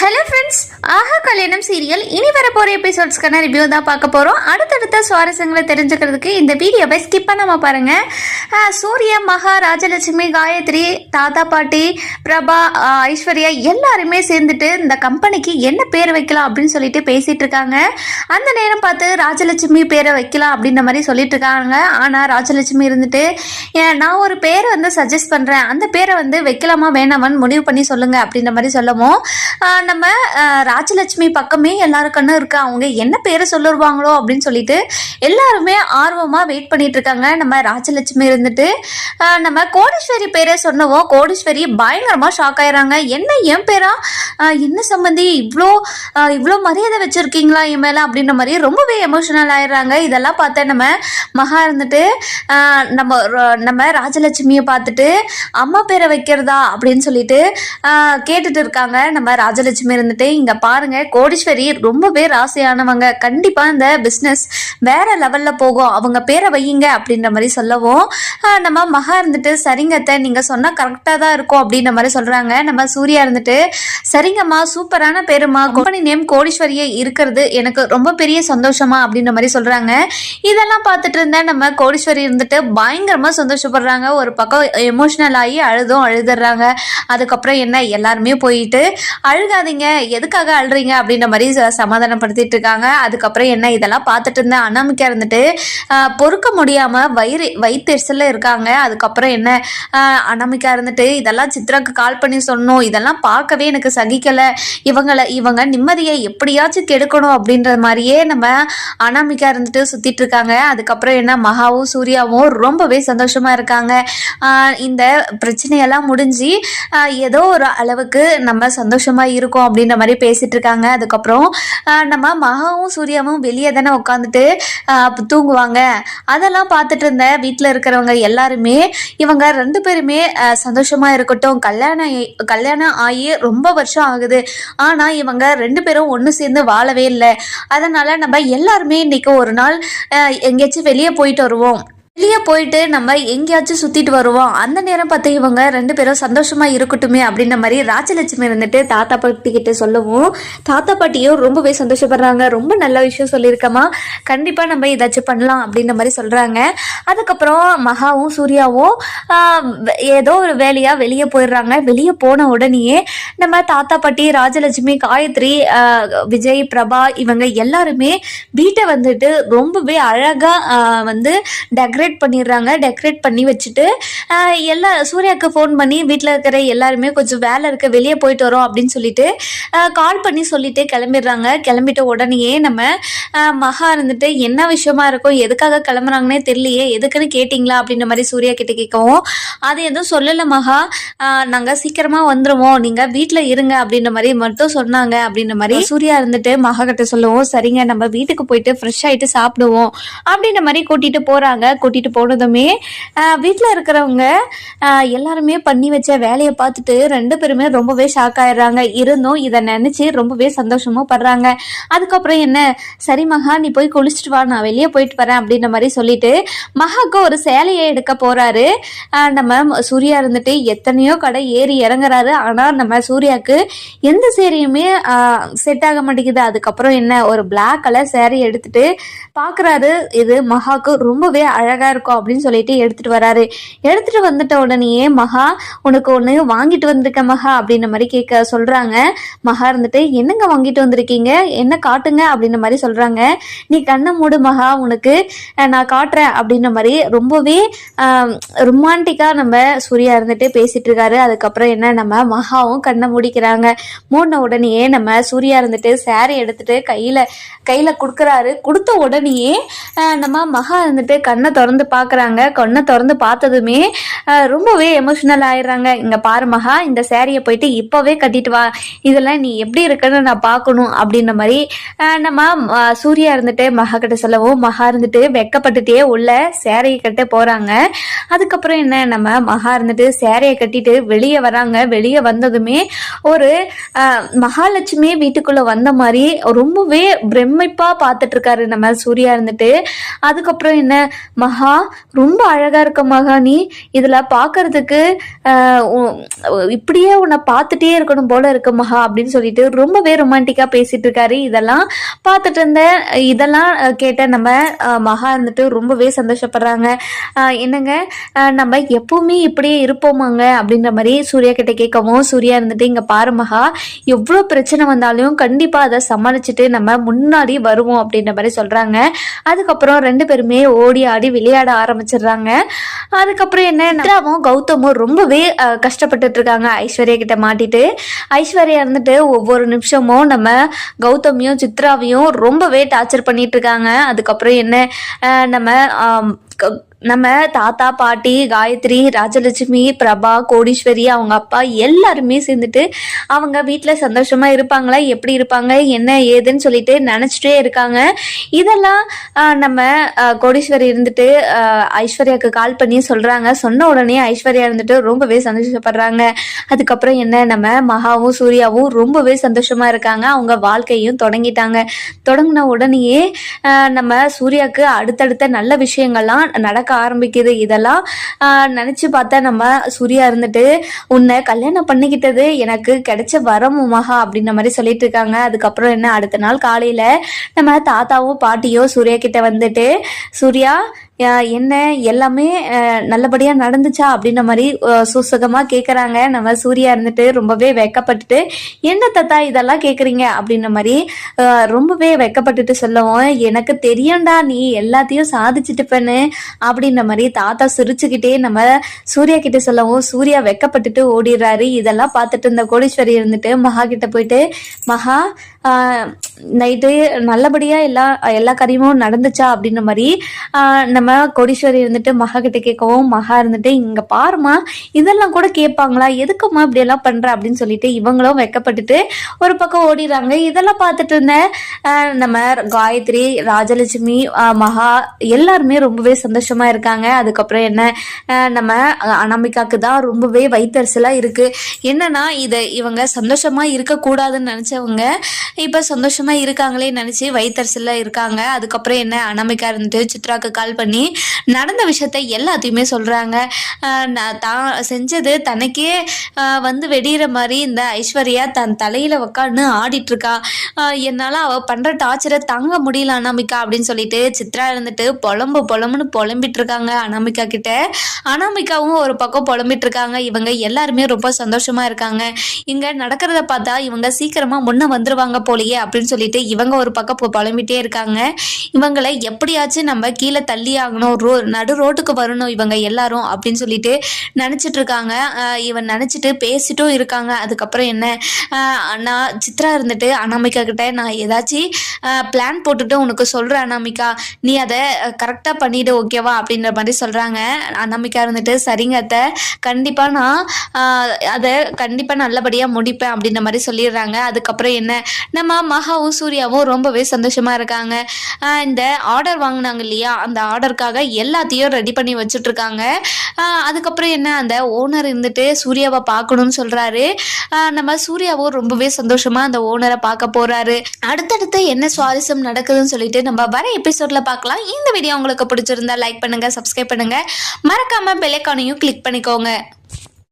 Hello friends. Friends ஆஹா கல்யாணம் serial. இனி வரப்போகிற எபிசோட்ஸ்க்கான ரிவ்யூ தான் பார்க்க போகிறோம் அடுத்தடுத்த சுவாரஸ்யங்களை தெரிஞ்சுக்கிறதுக்கு இந்த வீடியோவை ஸ்கிப் பண்ணாமல் பாருங்கள் சூர்யா மகா ராஜலட்சுமி காயத்ரி தாத்தா பாட்டி பிரபா ஐஸ்வர்யா எல்லாருமே சேர்ந்துட்டு இந்த கம்பெனிக்கு என்ன பேர் வைக்கலாம் அப்படின்னு சொல்லிட்டு பேசிகிட்டு இருக்காங்க. அந்த நேரம் பார்த்து ராஜலட்சுமி பேரை வைக்கலாம் அப்படின்ற மாதிரி சொல்லிட்டு இருக்காங்க. ஆனால் ராஜலட்சுமி இருந்துட்டு நான் ஒரு பேரை வந்து சஜஸ்ட் பண்ணுறேன் அந்த பேரை வந்து வைக்கலாமா வேணாமான்னு முடிவு பண்ணி சொல்லுங்கள் அப்படின்ற மாதிரி சொல்லவும். நம்ம ராஜலட்சுமி பக்கமே எல்லாரும் கண்ணும் இருக்கு. அவங்க என்ன பேரை சொல்லிருவாங்களோ அப்படின்னு சொல்லிட்டு எல்லாருமே ஆர்வமாக வெயிட் பண்ணிட்டு இருக்காங்க. நம்ம ராஜலட்சுமி இருந்துட்டு நம்ம கோடீஸ்வரி பேரை சொன்னவோ கோடீஸ்வரி பயங்கரமாக ஷாக் ஆயிடுறாங்க என்ன என் பேரா? என்ன சம்பந்தி? இவ்வளோ இவ்வளோ மரியாதை வச்சிருக்கீங்களா என் மேலே? அப்படின்ற மாதிரி ரொம்பவே எமோஷனல் ஆயிடுறாங்க இதெல்லாம் பார்த்தா நம்ம மகா இருந்துட்டு நம்ம நம்ம ராஜலட்சுமியை பார்த்துட்டு அம்மா பேரை வைக்கிறதா? அப்படின்னு சொல்லிட்டு கேட்டுட்டு இருக்காங்க. நம்ம ராஜலட்சுமி இருந்துட்டு இங்க பாருங்க கோடீஸ்வரி ரொம்பவே ராசியானவங்க. கண்டிப்பா இந்த பிஸ்னஸ் வேற லெவல்ல போகும். அவங்க பேரை வையுங்க அப்படின்ற மாதிரி சொல்லவும் நம்ம மகா இருந்துட்டு சரிங்கத்தை நீங்க சொன்னா கரெக்டா தான் இருக்கும் அப்படின்ற மாதிரி சொல்றாங்க. நம்ம சூர்யா இருந்துட்டு சரிங்கம்மா சூப்பரான பேருமா கம்பெனி நேம் கோடீஸ்வரியே இருக்கிறது எனக்கு ரொம்ப பெரிய சந்தோஷமா அப்படின்ற மாதிரி சொல்றாங்க. இதெல்லாம் பார்த்துட்டு இருந்தேன் நம்ம கோடீஸ்வரி இருந்துட்டு பயங்கரமா சந்தோஷப்படுறாங்க. ஒரு பக்கம் எமோஷனல் ஆகி அழுதும் அழுதுறாங்க. அதுக்கப்புறம் என்ன? எல்லாருமே போயிட்டு அழுகாதீங்க. எதுக்காக அழுறீங்க அப்படின்ற மாதிரி ச- சமாதானப்படுத்திட்டு இருக்காங்க அதுக்கப்புறம் என்ன இதெல்லாம் பார்த்துட்டு இருந்தேன் அனாமிக்கா இருந்துட்டு பொறுக்க முடியாம வயிறு வயிற்றுல இருக்காங்க. அதுக்கப்புறம் என்ன ஆஹ், அனாமிக்கா இருந்துட்டு இதெல்லாம் சித்ராக்கு கால் பண்ணி சொன்னோம் இதெல்லாம் பார்க்கவே எனக்கு சகிக்கலை. இவங்களை இவங்க நிம்மதியை எப்படியாச்சும் கெடுக்கணும் அப்படின்ற மாதிரியே நம்ம அனாமிக்கா இருந்துட்டு சுத்திட்டு இருக்காங்க அதுக்கப்புறம் என்ன மகாவும் சூர்யாவும் ரொம்பவே சந்தோஷமா இருக்காங்க. இந்த பிரச்சனையெல்லாம் முடிஞ்சு ஏதோ ஒரு அளவுக்கு நம்ம சந்தோஷமா இருக்கோம் அப்படின்ற மாதிரி பேசிட்டு இருக்காங்க. அதுக்கப்புறம் நம்ம மகாவும் சூர்யாவும் வெளியே தானே உட்காந்துட்டு தூங்குவாங்க. அதெல்லாம் பார்த்துட்டு இருந்த வீட்டில் இருக்கிறவங்க எல்லாருமே இவங்க ரெண்டு பேருமே சந்தோஷமாக சந்தோஷமா இருக்கட்டும். கல்யாணம் ஆயி- கல்யாணம் ஆகி ரொம்ப வருஷம் ஆகுது. ஆனா இவங்க ரெண்டு பேரும் ஒன்று சேர்ந்து வாழவே இல்லை. அதனால நம்ம எல்லாருமே இன்னைக்கு ஒரு நாள் எங்கேயாச்சும் வெளியே போயிட்டு வருவோம். வெளியே போயிட்டு நம்ம எங்கேயாச்சும் சுத்திட்டு வருவோம். அந்த நேரம் பார்த்து இவங்க ரெண்டு பேரும் சந்தோஷமா இருக்கட்டுமே அப்படின்ற மாதிரி ராஜலட்சுமி இருந்துட்டு தாத்தா பாட்டி கிட்ட சொல்லவும் தாத்தா பாட்டியும் ரொம்பவே சந்தோஷப்படுறாங்க. ரொம்ப நல்ல விஷயம் சொல்லியிருக்கமா கண்டிப்பா நம்ம ஏதாச்சும் பண்ணலாம் அப்படின்ற மாதிரி சொல்றாங்க. அதுக்கப்புறம் மகாவும் சூர்யாவும் ஏதோ ஒரு வேலையா வெளியே போயிடுறாங்க. வெளியே போன உடனேயே நம்ம தாத்தா பாட்டி ராஜலட்சுமி காயத்ரி விஜய் பிரபா இவங்க எல்லாருமே வீட்டை வந்துட்டு ரொம்பவே அழகா வந்து டெக்கரேட் பண்ணிடுறாங்க டெக்கரேட் பண்ணி வச்சுட்டு எல்லா சூர்யாவுக்கு ஃபோன் பண்ணி வீட்டில் இருக்கிற எல்லாருமே கொஞ்சம் வேலை இருக்க வெளியே போயிட்டு வரோம் அப்படின்னு சொல்லிட்டு கால் பண்ணி சொல்லிட்டு கிளம்பிடுறாங்க. கிளம்பிட்ட உடனேயே நம்ம மகா இருந்துட்டு என்ன விஷயமா இருக்கும்? எதுக்காக கிளம்புறாங்கன்னே தெரியலையே. எதுக்குன்னு கேட்டிங்களா? அப்படின்ற மாதிரி சூர்யா கிட்ட கேட்கவும் அது எதுவும் சொல்லலை மகா. நாங்கள் சீக்கிரமாக வந்துடுவோம் நீங்கள் வீட்டில் இருங்க. அப்படின்ற மாதிரி மட்டும் சொன்னாங்க. அப்படின்ற மாதிரி சூர்யா இருந்துட்டு மகா கிட்ட சொல்லவும் சரிங்க நம்ம வீட்டுக்கு போயிட்டு ஃப்ரெஷ் ஆகிட்டு சாப்பிடுவோம். அப்படின்ற மாதிரி கூட்டிகிட்டு போகிறாங்க கூட்டிகிட்டு போனதுமே வீட்டில் இருக்கிறவங்க எல்லாருமே பண்ணி வச்ச வேலையை பார்த்துட்டு ரெண்டு பேருமே ரொம்பவே ஷாக் ஆயிடுறாங்க. இருந்தும் இதை நினச்சி ரொம்பவே சந்தோஷமும் படுறாங்க. அதுக்கப்புறம் என்ன? சரி மகா நீ போய் குளிச்சுட்டு வா நான் வெளியே போயிட்டு வரேன் அப்படின்ற மாதிரி சொல்லிட்டு மகாக்கு ஒரு சேலையை எடுக்க போறாரு. நம்ம சூர்யா இருந்துட்டு எத்தனையோ கடை ஏறி இறங்குறாரு. ஆனால் நம்ம சூர்யாவுக்கு எந்த சேரையுமே செட் ஆக மாட்டேங்குது. அதுக்கப்புறம் என்ன? ஒரு பிளாக் கலர் சேரீ எடுத்துட்டு பார்க்குறாரு இது மகாக்கு ரொம்பவே அழகாக அழகா இருக்கும் அப்படின்னு சொல்லிட்டு எடுத்துட்டு வராரு. எடுத்துட்டு வந்துட்ட உடனேயே மகா உனக்கு ஒன்று வாங்கிட்டு வந்திருக்க மகா அப்படின்ற மாதிரி கேட்க சொல்றாங்க. மகா இருந்துட்டு என்னங்க வாங்கிட்டு வந்திருக்கீங்க? என்ன காட்டுங்க? அப்படின்ற மாதிரி சொல்றாங்க. நீ கண்ணை மூடு மகா உனக்கு நான் காட்டுறேன் அப்படின்ற மாதிரி ரொம்பவே ரொமான்டிக்கா நம்ம சூர்யா இருந்துட்டு பேசிட்டு இருக்காரு. அதுக்கப்புறம் என்ன நம்ம மகாவும் கண்ணை மூடிக்கிறாங்க. மூடின உடனேயே நம்ம சூர்யா இருந்துட்டு saree எடுத்துட்டு கையில கையில கொடுக்குறாரு. கொடுத்த உடனேயே நம்ம மகா இருந்துட்டு கண்ணை திறந்து பாக்குறாங்க கண்ணை திறந்து பார்த்ததுமே ரொம்பவே எமோஷனல் ஆயிடுறாங்க. இங்க பாரு மகா இந்த சேரீயை போயிட்டு இப்பவே கட்டிட்டு வா. இதெல்லாம் நீ எப்படி இருக்குன்னு நான் பார்க்கணும் அப்படின்ற மாதிரி நம்ம சூர்யா இருந்துட்டு மகா கிட்ட சொல்லவும் மகா இருந்துட்டு வெக்கப்பட்டுட்டே உள்ள சேரையை கட்ட போறாங்க. அதுக்கப்புறம் என்ன நம்ம மகா இருந்துட்டு சேரையை கட்டிட்டு வெளியே வராங்க. வெளியே வந்ததுமே ஒரு மகாலட்சுமி வீட்டுக்குள்ள வந்த மாதிரி ரொம்பவே பிரமிப்பா பார்த்துட்டு இருக்காரு நம்ம சூர்யா இருந்துட்டு. அதுக்கப்புறம் என்ன மகா மகா ரொம்ப அழகா இருக்க மகா நீ. இதுல பாக்குறதுக்கு பார்க்கறதுக்கு இப்படியே உன்னை பார்த்துட்டே இருக்கணும் போல இருக்கு மகா அப்படின்னு சொல்லிட்டு ரொம்பவே ரொமான்டிக்காக பேசிட்டு இருக்காரு. இதெல்லாம் பார்த்துட்டு இருந்த இதெல்லாம் கேட்ட நம்ம மகா இருந்துட்டு ரொம்பவே சந்தோஷப்படுறாங்க. என்னங்க நம்ம எப்பவுமே இப்படியே இருப்போமாங்க? அப்படின்ற மாதிரி சூர்யா கிட்ட கேட்கவும் சூர்யா இருந்துட்டு இங்கே பாரு மகா எவ்வளோ பிரச்சனை வந்தாலும் கண்டிப்பாக அதை சமாளிச்சுட்டு நம்ம முன்னாடி வருவோம் அப்படின்ற மாதிரி சொல்கிறாங்க அதுக்கப்புறம் ரெண்டு பேருமே ஓடி ஆடி விளையாட ஆரம்பிச்சிடுறாங்க. அதுக்கப்புறம் என்ன சித்ராவும் கௌதமும் ரொம்பவே கஷ்டப்பட்டுட்டு இருக்காங்க ஐஸ்வர்யா கிட்ட மாட்டிட்டு. ஐஸ்வர்யா இருந்துட்டு ஒவ்வொரு நிமிஷமும் நம்ம கௌதமியும் சித்ராவையும் ரொம்பவே டார்ச்சர் பண்ணிட்டு இருக்காங்க அதுக்கப்புறம் என்ன நம்ம க- நம்ம தாத்தா பாட்டி காயத்ரி ராஜலட்சுமி பிரபா கோடீஸ்வரி அவங்க அப்பா எல்லாருமே சேர்ந்துட்டு அவங்க வீட்டில் சந்தோஷமா இருப்பாங்களா? எப்படி இருப்பாங்க? என்ன ஏதுன்னு சொல்லிட்டு நினச்சிட்டே இருக்காங்க. இதெல்லாம் நம்ம கோடீஸ்வரி இருந்துட்டு ஐஸ்வர்யாவுக்கு கால் பண்ணி சொல்கிறாங்க சொன்ன உடனே ஐஸ்வர்யா இருந்துட்டு ரொம்பவே சந்தோஷப்படுறாங்க. அதுக்கப்புறம் என்ன? நம்ம மகாவும் சூர்யாவும் ரொம்பவே சந்தோஷமா இருக்காங்க. அவங்க வாழ்க்கையும் தொடங்கிட்டாங்க. தொடங்கின உடனேயே நம்ம சூர்யாவுக்கு அடுத்தடுத்த நல்ல விஷயங்கள்லாம் நடக்க ஆரம்பிக்குது. இதெல்லாம் நினச்சி நினைச்சு பார்த்தா நம்ம சூர்யா இருந்துட்டு உன்னை கல்யாணம் பண்ணிக்கிட்டது எனக்கு கிடைச்ச வரம் மகா அப்படின்ற மாதிரி சொல்லிட்டு இருக்காங்க. அதுக்கப்புறம் என்ன அடுத்த நாள் காலையில நம்ம தாத்தாவும் பாட்டியும் சூர்யா கிட்ட வந்துட்டு சூர்யா என்ன எல்லாமே நல்லபடியாக நல்லபடியா நடந்துச்சா அப்படின்ற மாதிரி அஹ், கேட்குறாங்க கேக்குறாங்க. நம்ம சூர்யா இருந்துட்டு ரொம்பவே வெக்கப்பட்டுட்டு என்ன தாத்தா இதெல்லாம் கேக்குறீங்க? அப்படின்ற மாதிரி ரொம்பவே வெக்கப்பட்டுட்டு சொல்லவும் எனக்கு தெரியும்டா நீ எல்லாத்தையும் சாதிச்சுட்டு அப்படின்ற மாதிரி தாத்தா சிரிச்சுக்கிட்டே நம்ம சூர்யா கிட்ட சொல்லவும் சூர்யா வெக்கப்பட்டுட்டு ஓடிடுறாரு. இதெல்லாம் பார்த்துட்டு இருந்த கோடீஸ்வரி இருந்துட்டு மகா கிட்ட போயிட்டு மகா நைட்டு நல்லபடியா எல்லா எல்லா காரியமும் நடந்துச்சா? அப்படின்ற மாதிரி நம்ம நம்ம கொடிஸ்வரி இருந்துட்டு மகா கிட்ட கேட்கவும் மகா இருந்துட்டு இங்க பாருமா இதெல்லாம் கூட கேட்பாங்களா? எதுக்குமா இப்படி எல்லாம் பண்ற? அப்படின்னு சொல்லிட்டு இவங்களும் வெக்கப்பட்டுட்டு ஒரு பக்கம் ஓடிடுறாங்க. இதெல்லாம் பார்த்துட்டு இருந்த நம்ம காயத்ரி ராஜலட்சுமி மகா எல்லாருமே ரொம்பவே சந்தோஷமா இருக்காங்க. அதுக்கப்புறம் என்ன நம்ம அனாமிகாக்கு தான் ரொம்பவே வயிற்றுச்சலா இருக்கு. என்னன்னா இதை இவங்க சந்தோஷமா இருக்கக்கூடாதுன்னு நினைச்சவங்க இப்ப சந்தோஷமா இருக்காங்களே நினைச்சு வயிற்றுச்சல்ல இருக்காங்க. அதுக்கப்புறம் என்ன அனாமிகா இருந்துட்டு சித்ராக்கு கால் பண்ணி நடந்த விஷயத்த எல்லாத்தையுமே சொல்கிறாங்க நான் தான் செஞ்சது தனக்கே வந்து வெடிகிற மாதிரி இந்த ஐஸ்வர்யா தன் தலையில் உக்காந்து ஆடிட்டுருக்கா. என்னால் அவள் பண்ணுற டார்ச்சரை தாங்க முடியல அனாமிகா அப்படின்னு சொல்லிட்டு சித்ரா இருந்துட்டு புலம்பு புலம்புன்னு புலம்பிட்டு இருக்காங்க அனாமிகா கிட்ட. அனாமிகாவும் ஒரு பக்கம் புலம்பிட்டு இருக்காங்க இவங்க எல்லாருமே ரொம்ப சந்தோஷமா இருக்காங்க. இங்க நடக்கிறத பார்த்தா இவங்க சீக்கிரமா முன்ன வந்துருவாங்க போலயே அப்படின்னு சொல்லிட்டு இவங்க ஒரு பக்கம் புலம்பிட்டே இருக்காங்க. இவங்களை எப்படியாச்சும் நம்ம கீழே தள்ளி ஆகணும். ரோ நடு ரோட்டுக்கு வரணும் இவங்க எல்லாரும் அப்படின்னு சொல்லிட்டு நினச்சிட்டு இருக்காங்க இவன் நினச்சிட்டு பேசிட்டும் இருக்காங்க. அதுக்கப்புறம் என்ன? நான் சித்ரா இருந்துட்டு அனாமிகா கிட்ட நான் ஏதாச்சும் பிளான் போட்டுட்டு உனக்கு சொல்கிறேன் அனாமிகா. நீ அதை கரெக்டாக பண்ணிவிடு ஓகேவா அப்படின்ற மாதிரி சொல்கிறாங்க அனாமிகா இருந்துட்டு சரிங்க அத்தை. கண்டிப்பாக நான் அதை கண்டிப்பாக நல்லபடியாக முடிப்பேன் அப்படின்ற மாதிரி சொல்லிடுறாங்க. அதுக்கப்புறம் என்ன? நம்ம மகாவும் சூர்யாவும் ரொம்பவே சந்தோஷமாக இருக்காங்க. இந்த ஆர்டர் வாங்கினாங்க இல்லையா? அந்த ஆர்டருக்காக எல்லாத்தையும் ரெடி பண்ணி வச்சுட்டு இருக்காங்க அதுக்கப்புறம் என்ன அந்த ஓனர் இருந்துட்டு சூர்யாவை பார்க்கணும்னு சொல்றாரு. நம்ம சூர்யாவும் ரொம்பவே சந்தோஷமா அந்த ஓனரை பார்க்க போறாரு. அடுத்தடுத்து என்ன சுவாரஸ்யம் நடக்குதுன்னு சொல்லிட்டு நம்ம வர எபிசோட்ல பார்க்கலாம். இந்த வீடியோ உங்களுக்கு பிடிச்சிருந்தா லைக் பண்ணுங்க சப்ஸ்கிரைப் பண்ணுங்க. மறக்காம பெலைக்கானையும் கிளிக் பண்ணிக்கோங்க.